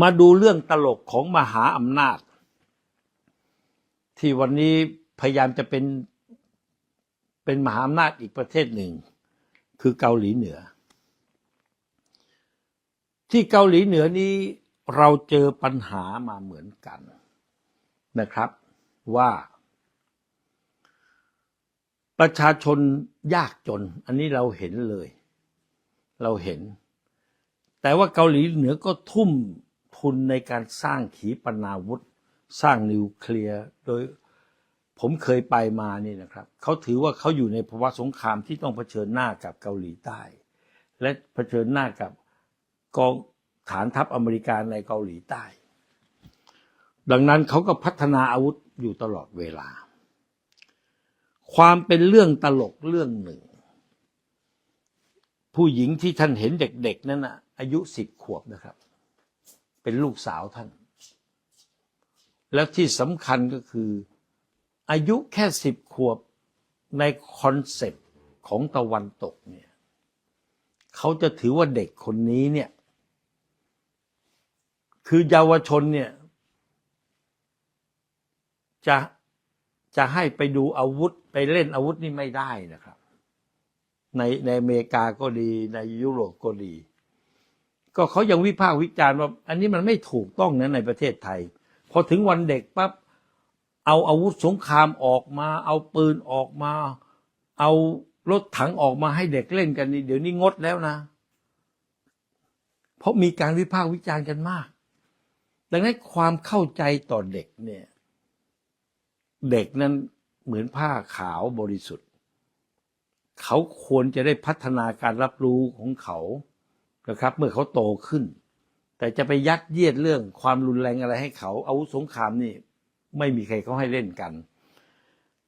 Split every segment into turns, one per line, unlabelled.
มาดูเรื่องตลกของมหาอำนาจ ที่วันนี้พยายามจะเป็นเป็นมหาอำนาจอีกประเทศหนึ่ง คือเกาหลีเหนือ ที่เกาหลีเหนือนี้เราเจอปัญหามาเหมือนกันนะครับว่า ประชาชนยากจน อันนี้เราเห็นเลย เราเห็น แต่ว่าเกาหลีเหนือก็ทุ่ม ทุนในการสร้างขีปนาวุธ สร้างนิวเคลียร์โดยผมเคยไปมานี่นะครับเขาถือว่าเขาอยู่ในภาวะสงครามที่ต้องเผชิญหน้ากับเกาหลีใต้ และเผชิญหน้ากับกองฐานทัพอเมริกาในเกาหลีใต้ ดังนั้นเขาก็พัฒนาอาวุธอยู่ตลอดเวลา ความเป็นเรื่องตลกเรื่องหนึ่ง ผู้หญิงที่ท่านเห็นเด็กๆ นั้นนะอายุสิบขวบนะครับ เป็นลูกสาวท่าน แล้วที่สำคัญก็คือ อายุแค่สิบขวบในคอนเซปต์ของตะวันตกเนี่ยเขาจะถือว่าเด็กคนนี้เนี่ย คือเยาวชนเนี่ย จะจะให้ไปดูอาวุธไปเล่นอาวุธนี่ไม่ได้นะครับ ในในอเมริกาก็ดีในยุโรปก็ดี ก็เขายังวิพากษ์วิจารณ์ว่า อันนี้มันไม่ถูกต้องนะในประเทศไทย พอถึงวันเด็กปั๊บเอาอาวุธสงครามออกมา เอาปืนออกมา เอารถถังออกมาให้เด็กเล่นกันนี่เดี๋ยวนี้งดแล้วนะ เพราะมีการวิพากษ์วิจารณ์กันมาก ดังนั้นความเข้าใจต่อเด็กเนี่ย เด็กนั้นเหมือนผ้าขาวบริสุทธิ์ เขาควรจะได้พัฒนาการรับรู้ของเขา นะครับ เมื่อเขาโตขึ้น แต่จะไปยัดเยียดเรื่องความรุนแรงอะไรให้เขาอาวุธสงครามนี่ ไม่มีใครเขาให้เล่นกัน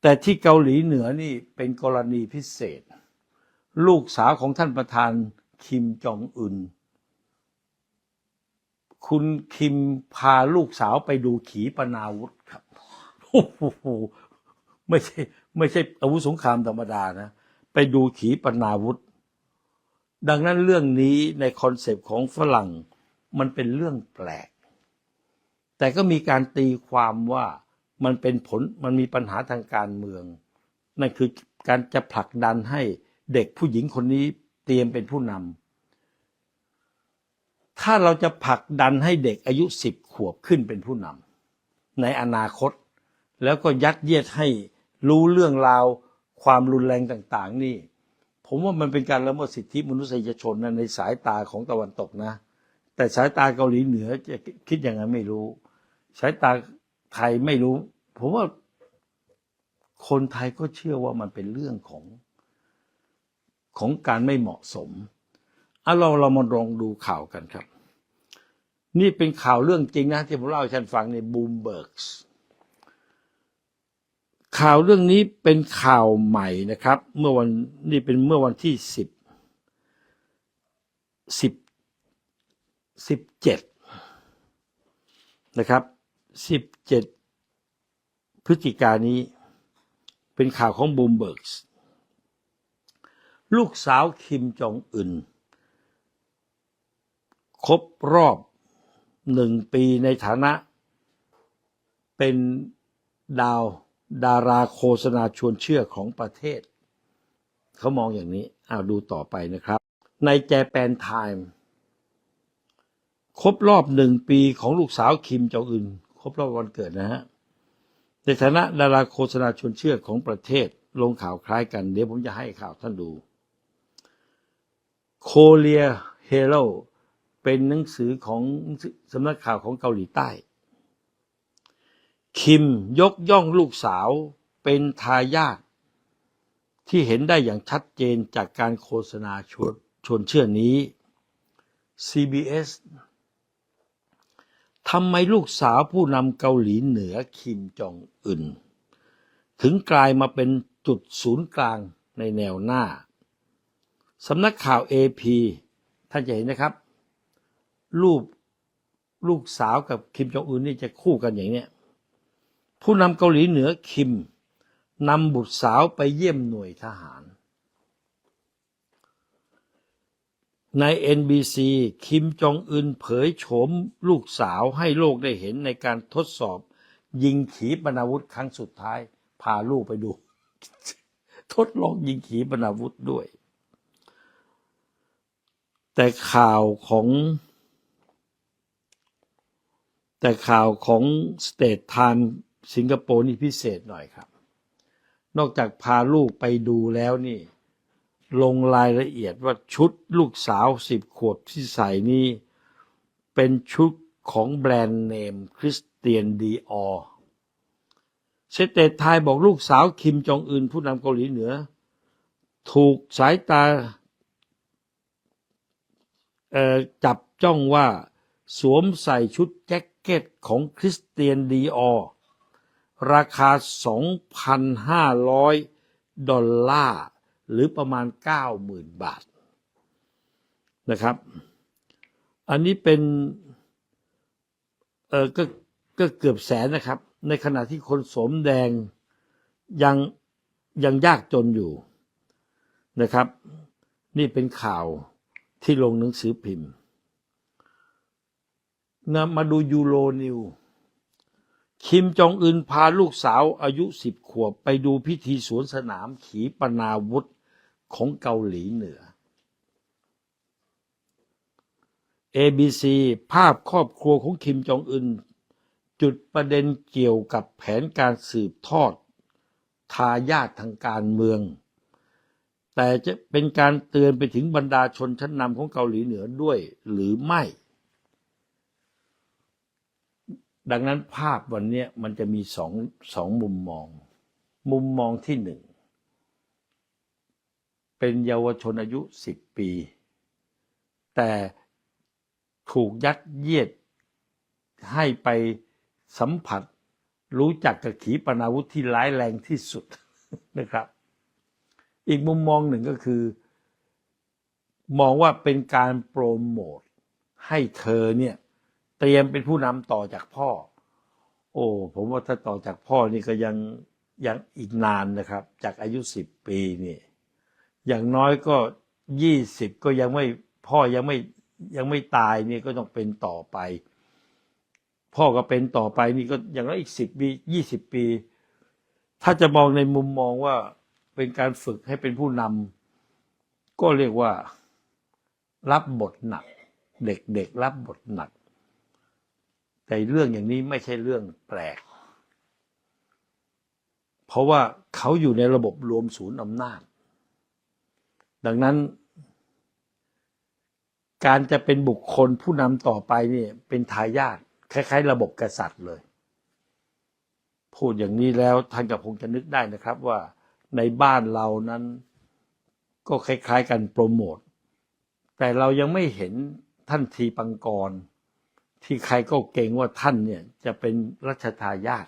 แต่ที่เกาหลีเหนือนี่เป็นกรณีพิเศษ ลูกสาวของท่านประธานคิมจองอึนคุณคิมพาลูกสาวไปดูขีปนาวุธครับโอ้โหไม่ใช่ไม่ใช่อาวุธสงครามธรรมดานะ ไปดูขีปนาวุธ ดังนั้นเรื่องนี้ในคอนเซปต์ของฝรั่งมันเป็นเรื่องแปลก แต่ก็มีการตีความว่ามันเป็นผลมันมีปัญหาทางการเมือง นั่นคือการจะผลักดันให้เด็กผู้หญิงคนนี้เตรียมเป็นผู้นำถ้าเราจะผลักดันให้เด็กอายุสิบขวบขึ้นเป็นผู้นำในอนาคต แล้วก็ยัดเยียดให้รู้เรื่องราวความรุนแรงต่าง ๆ นี่ ผมว่ามันเป็นการละเมิดสิทธิมนุษยชนนะในสายตาของตะวันตกนะ แต่สายตาเกาหลีเหนือจะคิดยังไงไม่รู้ สายตาไทยไม่รู้ ผมว่าคนไทยก็เชื่อว่ามันเป็นเรื่องของของการไม่เหมาะสมอะเราเรามาลองดูข่าวกันครับ นี่เป็นข่าวเรื่องจริงนะที่ผมเล่าให้ท่านฟังในบูมเบิร์ก ข่าวเรื่องนี้เป็นข่าวใหม่นะครับ เมื่อวันนี่เป็นเมื่อวันที่สิบสิบสิบเจ็ดนะครับสิบเจ็ดพฤศจิกายนนี้เป็นข่าวของบูมเบิร์กลูกสาวคิมจองอึนครบรอบหนึ่งปีในฐานะเป็นดาว ดาราโฆษณาชวนเชื่อของประเทศ เขามองอย่างนี้เอาดูต่อไปนะครับ ในแจแปนไทม์ครบรอบหนึ่งปีของลูกสาวคิมจองอึนครบรอบวันเกิดนะฮะในฐานะดาราโฆษณาชวนเชื่อของประเทศลงข่าวคล้ายกัน เดี๋ยวผมจะให้ข่าวท่านดูโคเลียเฮโร่เป็นหนังสือของสำนักข่าวของเกาหลีใต้ คิมยกย่องลูกสาวเป็นทายาทที่เห็นได้อย่างชัดเจนจากการโฆษณาชวนชวนเชื่อนี้ CBS ทำไมลูกสาวผู้นำเกาหลีเหนือคิมจองอึนถึงกลายมาเป็นจุดศูนย์กลางในแนวหน้าสำนักข่าว AP ท่านจะเห็นนะครับ รูปลูกสาวกับคิมจองอึนนี่จะคู่กันอย่างเนี้ย ผู้นำเกาหลีเหนือคิมนำบุตรสาวไปเยี่ยมหน่วยทหาร ใน NBC คิมจองอึนเผยโฉมลูกสาวให้โลกได้เห็นในการทดสอบ ยิงขีปนาวุธครั้งสุดท้าย พาลูกไปดู ทดลองยิงขีปนาวุธด้วย แต่ข่าวของแต่ข่าวของ State Time สิงคโปร์นี่พิเศษหน่อยครับ นอกจากพาลูกไปดูแล้วนี่ ลงรายละเอียดว่าชุดลูกสาวสิบขวบที่ใส่นี่เป็นชุดของแบรนด์เนมคริสเตียนดีออเสเตทไทยบอกลูกสาวคิมจองอึนผู้นำเกาหลีเหนือ ถูกสายตาจับจ้องว่าสวมใส่ชุดแจ็คเก็ตของคริสเตียนดีออร ราคา 2,500 ดอลลาร์ หรือประมาณ 90,000 บาทนะครับ อันนี้เป็นเออก็ก็เกือบแสนนะครับ ในขณะที่คนสมแดงยังยังยากจนอยู่นะครับ นี่เป็นข่าวที่ลงหนังสือพิมพ์นะมาดูยูโรนิว คิมจองอึนพาลูกสาวอายุสิบขวบไปดูพิธีสวนสนามขีปนาวุธของเกาหลีเหนือ ABC ภาพครอบครัวของคิมจองอึนจุดประเด็นเกี่ยวกับแผนการสืบทอด ทายาททางการเมือง แต่จะเป็นการเตือนไปถึงบรรดาชนชั้นนำของเกาหลีเหนือด้วยหรือไม่ ดังนั้นภาพวันนี้มันจะมีสองสองมุมมอง มุมมองที่หนึ่ง เป็นเยาวชนอายุสิบปี แต่ถูกยัดเยียดให้ไปสัมผัสรู้จักกับขีปนาวุธที่ร้ายแรงที่สุดนะครับ อีกมุมมองหนึ่งก็คือ มองว่าเป็นการโปรโมทให้เธอเนี่ย เตรียมเป็นผู้นำต่อจากพ่อ โอ้ ผมว่าถ้าต่อจากพ่อนี่ก็ยังยังอีกนานนะครับ จากอายุสิบปีนี่ อย่างน้อยก็ยี่สิบก็ยังไม่พ่อยังไม่ยังไม่ตายนี่ก็ต้องเป็นต่อไป พ่อก็เป็นต่อไปนี่ก็อย่างน้อยอีกสิบปียี่สิบปี ถ้าจะมองในมุมมองว่าเป็นการฝึกให้เป็นผู้นำก็เรียกว่า รับบทหนัก เด็กๆรับบทหนัก แต่เรื่องอย่างนี้ไม่ใช่เรื่องแปลก เพราะว่าเขาอยู่ในระบบรวมศูนย์อำนาจ ดังนั้น การจะเป็นบุคคลผู้นำต่อไปนี่เป็นทายาทคล้ายๆ ระบบกษัตริย์เลย พูดอย่างนี้แล้วท่านก็คงจะนึกได้นะครับว่าในบ้านเรานั้นก็คล้ายๆ กันโปรโมท แต่เรายังไม่เห็นท่านทีปังกร ที่ใครก็เก่งว่าท่านเนี่ยจะเป็นรัชทายาท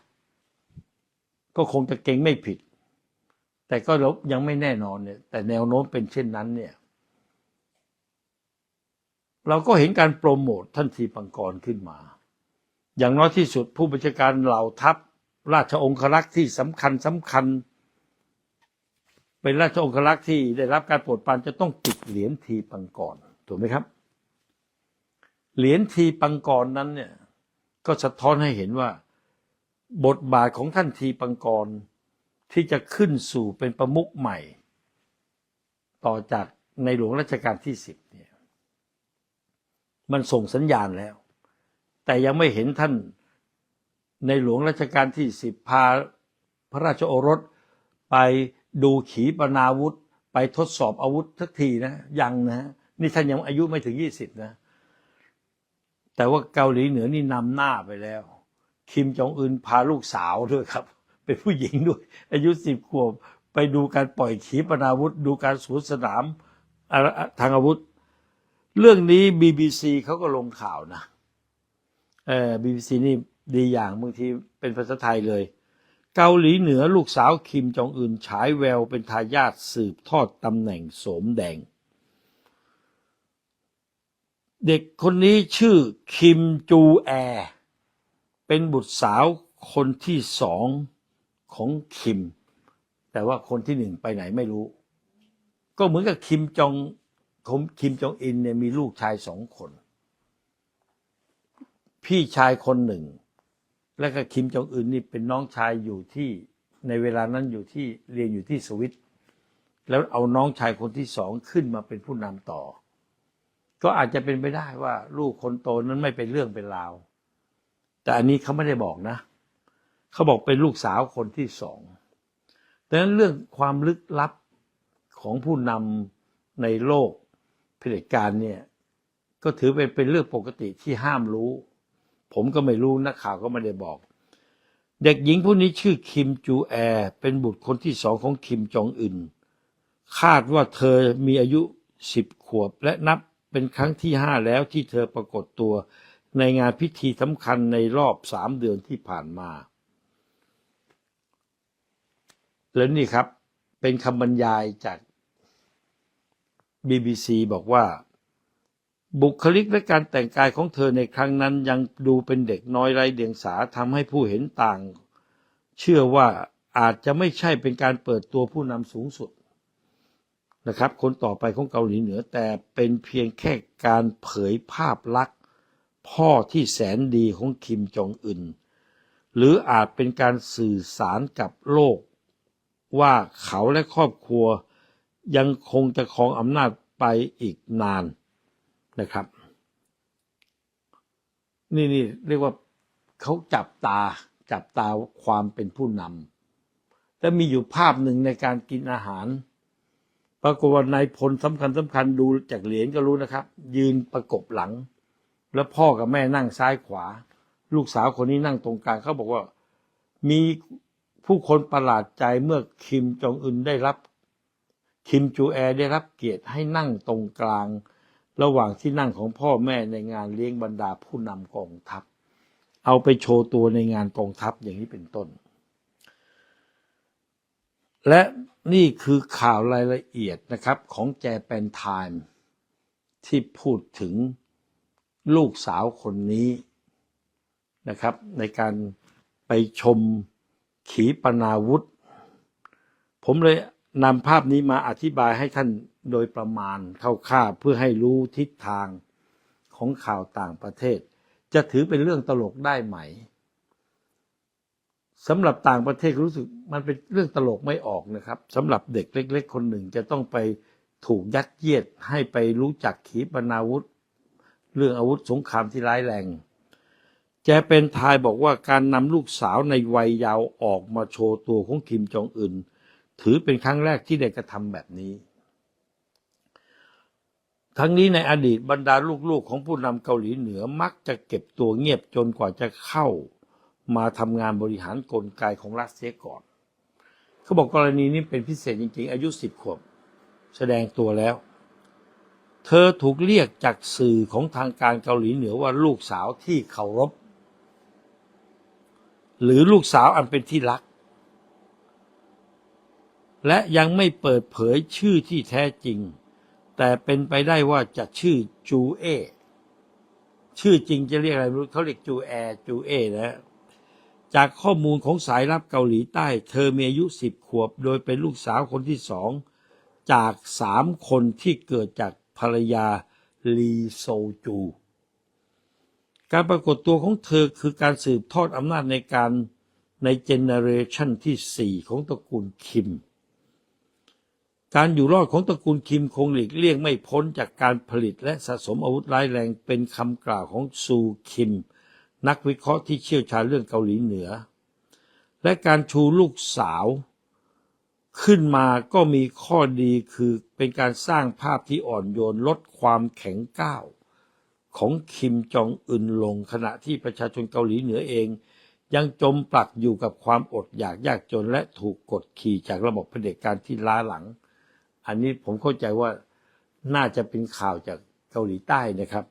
ก็คงจะเก่งไม่ผิด แต่ก็ยังไม่แน่นอนเนี่ย แต่แนวโน้มเป็นเช่นนั้นเนี่ย เราก็เห็นการโปรโมทท่านทีปังกรขึ้นมา อย่างน้อยที่สุดผู้บัญชาการเหล่าทัพ ราชองครักษ์ที่สำคัญสำคัญ เป็นราชองครักษ์ที่ได้รับการโปรดปรานจะต้องติดเหรียญทีปังกรถูกไหมครับ เหรียญทีปังกรนั้นเนี่ยก็สะท้อนให้เห็นว่า บทบาทของท่านทีปังกรที่จะขึ้นสู่เป็นประมุขใหม่ ต่อจากในหลวงรัชกาลที่สิบเนี่ยมันส่งสัญญาณแล้ว แต่ยังไม่เห็นท่านในหลวงรัชกาลที่สิบพาพระราชโอรสไปดูขีปนาวุธ ไปทดสอบอาวุธสักทีนะยังนะนี่ท่านยังอายุไม่ถึงยี่สิบนะ แต่ว่าเกาหลีเหนือนี่นำหน้าไปแล้ว คิมจองอึนพาลูกสาวด้วยครับ เป็นผู้หญิงด้วย อายุสิบขวบไปดูการปล่อยขีปนาวุธ ดูการสวนสนามทางอาวุธ เรื่องนี้ BBC เขาก็ลงข่าวนะเออ BBC นี่ดีอย่างบางทีเป็นภาษาไทยเลย เกาหลีเหนือลูกสาวคิมจองอึนฉายแววเป็นทายาทสืบทอดตำแหน่งโสมแดง เด็กคนนี้ชื่อคิมจูแอ เป็นบุตรสาวคนที่สองของคิม แต่ว่าคนที่หนึ่งไปไหนไม่รู้ ก็เหมือนกับคิมจองคิมจองอินเนี่ยมีลูกชายสองคน พี่ชายคนหนึ่ง และก็คิมจองอึนนี่เป็นน้องชายอยู่ที่ในเวลานั้นอยู่ที่เรียนอยู่ที่สวิตแล้วเอาน้องชายคนที่สองขึ้นมาเป็นผู้นำต่อ ก็อาจจะเป็นไปได้ว่า ลูกคนโตนั้นไม่เป็นเรื่องเป็นราว แต่อันนี้เขาไม่ได้บอกนะ เขาบอกเป็นลูกสาวคนที่สองดังนั้นเรื่องความลึกลับของผู้นำในโลกเผด็จการเนี่ยก็ถือเป็นเป็นเรื่องปกติที่ห้ามรู้ ผมก็ไม่รู้นักข่าวก็ไม่ได้บอก เด็กหญิงผู้นี้ชื่อคิมจูแอร์เป็นบุตรคนที่สองของคิมจองอึนคาดว่าเธอมีอายุสิบขวบและนับ เป็นครั้งที่ห้าแล้วที่เธอปรากฏตัว ในงานพิธีสำคัญในรอบสามเดือนที่ผ่านมา แล้วนี่ครับ เป็นคำบรรยายจาก BBC บอกว่า บุคลิกและการแต่งกายของเธอในครั้งนั้นยังดูเป็นเด็กน้อยไร้เดียงสาทำให้ผู้เห็นต่าง เชื่อว่าอาจจะไม่ใช่เป็นการเปิดตัวผู้นำสูงสุด นะครับ คนต่อไปของเกาหลีเหนือแต่เป็นเพียงแค่การเผยภาพลักษณ์พ่อที่แสนดีของคิมจองอึนหรืออาจเป็นการสื่อสารกับโลก ว่าเขาและครอบครัวยังคงจะครองอำนาจไปอีกนานนะครับ นี่นี่เรียกว่าเขาจับตาจับตาความเป็นผู้นำแต่มีอยู่ภาพหนึ่งในการกินอาหาร ปรากฏว่านายพลสำคัญสำคัญดูจากเหรียญก็รู้นะครับ ยืนประกบหลัง แล้วพ่อกับแม่นั่งซ้ายขวา ลูกสาวคนนี้นั่งตรงกลางเขาบอกว่า มีผู้คนประหลาดใจเมื่อคิมจองอึนได้รับ คิมจูแอร์ได้รับเกียรติให้นั่งตรงกลาง ระหว่างที่นั่งของพ่อแม่ในงานเลี้ยงบรรดาผู้นำกองทัพ เอาไปโชว์ตัวในงานกองทัพอย่างนี้เป็นต้น และนี่คือข่าวรายละเอียดนะครับของแจแปนไทม์ที่พูดถึงลูกสาวคนนี้นะครับ ในการไปชมขีปนาวุธ ผมเลยนำภาพนี้มาอธิบายให้ท่านโดยประมาณคร่าวๆเพื่อให้รู้ทิศทางของข่าวต่างประเทศ จะถือเป็นเรื่องตลกได้ไหม สำหรับต่างประเทศรู้สึกมันเป็นเรื่องตลกไม่ออกนะครับสำหรับเด็กเล็ก ๆ คนหนึ่งจะต้องไปถูกยัดเยียดให้ไปรู้จักขีปนาวุธ เรื่องอาวุธสงครามที่ร้ายแรงแจเป็นทายบอกว่าการนำลูกสาวในวัยยาวออกมาโชว์ตัวของคิมจองอึนถือเป็นครั้งแรกที่ได้กระทำแบบนี้ ทั้งนี้ในอดีตบรรดาลูกๆของผู้นำเกาหลีเหนือมักจะเก็บตัวเงียบจนกว่าจะเข้า มาทำงานบริหารกลไกของรัฐเสียก่อน เขาบอกกรณีนี้เป็นพิเศษจริง ๆ อายุสิบขวบ แสดงตัวแล้ว เธอถูกเรียกจากสื่อของทางการเกาหลีเหนือว่าลูกสาวที่เคารพ หรือลูกสาวอันเป็นที่รัก และยังไม่เปิดเผยชื่อที่แท้จริง แต่เป็นไปได้ว่าจะชื่อจูเอ ชื่อจริงจะเรียกอะไรไม่รู้เขาเรียกจูแอจูเอนะ จากข้อมูลของสายลับเกาหลีใต้ เธอมีอายุสิบขวบ โดยเป็นลูกสาวคนที่สองจากสามคนที่เกิดจากภรรยาลีโซจู การปรากฏตัวของเธอคือการสืบทอดอำนาจในการในเจเนเรชันที่สี่ของตระกูลคิม การอยู่รอดของตระกูลคิมคงหลีกเลี่ยงไม่พ้นจากการผลิตและสะสมอาวุธร้ายแรงเป็นคำกล่าวของซูคิม นักวิเคราะห์ที่เชี่ยวชาญเรื่องเกาหลีเหนือ และการชูลูกสาว ขึ้นมาก็มีข้อดีคือเป็นการสร้างภาพที่อ่อนโยนลดความแข็งก้าวของคิมจองอึนลงขณะที่ประชาชนเกาหลีเหนือเอง ยังจมปลักอยู่กับความอดอยากยากจนและถูกกดขี่จากระบบเผด็จการที่ล้าหลัง อันนี้ผมเข้าใจว่าน่าจะเป็นข่าวจากเกาหลีใต้นะครับ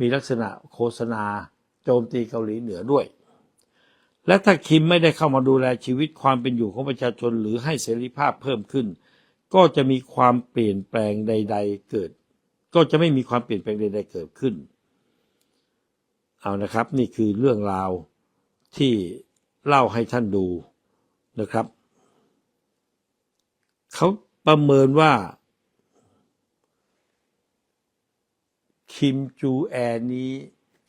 มีลักษณะโฆษณาโจมตีเกาหลีเหนือด้วย และถ้าคิมไม่ได้เข้ามาดูแลชีวิตความเป็นอยู่ของประชาชนหรือให้เสรีภาพเพิ่มขึ้น ก็จะมีความเปลี่ยนแปลงใด ๆ เกิด ก็จะไม่มีความเปลี่ยนแปลงใด ๆ เกิดขึ้น เอานะครับ นี่คือเรื่องราวที่เล่าให้ท่านดูนะครับ เขาประเมินว่า คิมจูแอนี้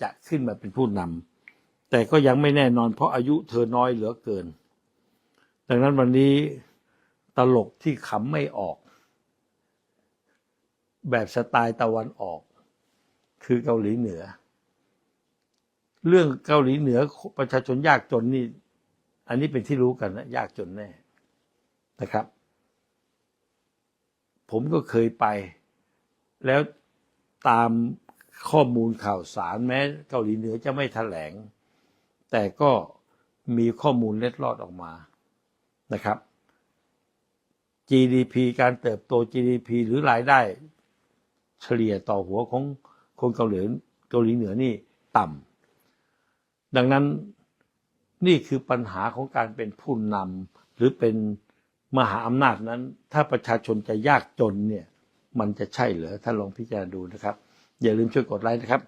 จะขึ้นมาเป็นผู้นำแต่ก็ยังไม่แน่นอนเพราะอายุเธอน้อยเหลือเกิน ดังนั้นวันนี้ตลกที่ขำไม่ออก แบบสไตล์ตะวันออก คือเกาหลีเหนือ เรื่องเกาหลีเหนือประชาชนยากจนนี่ อันนี้เป็นที่รู้กันนะยากจนแน่นะครับ ผมก็เคยไปแล้ว ตามข้อมูลข่าวสารแม้เกาหลีเหนือจะไม่แถลง แต่ก็มีข้อมูลเล็ดลอดออกมานะครับ GDP การเติบโต GDP หรือรายได้ เฉลี่ยต่อหัวของคนเกาหลีเกาหลีเหนือนี่ต่ำดังนั้นนี่คือปัญหาของการเป็นผู้นำหรือเป็นมหาอำนาจนั้น ถ้าประชาชนจะยากจนเนี่ย มันจะใช่เหรอท่านลองพิจารณาดูนะครับ อย่าลืมช่วยกดไลค์นะครับ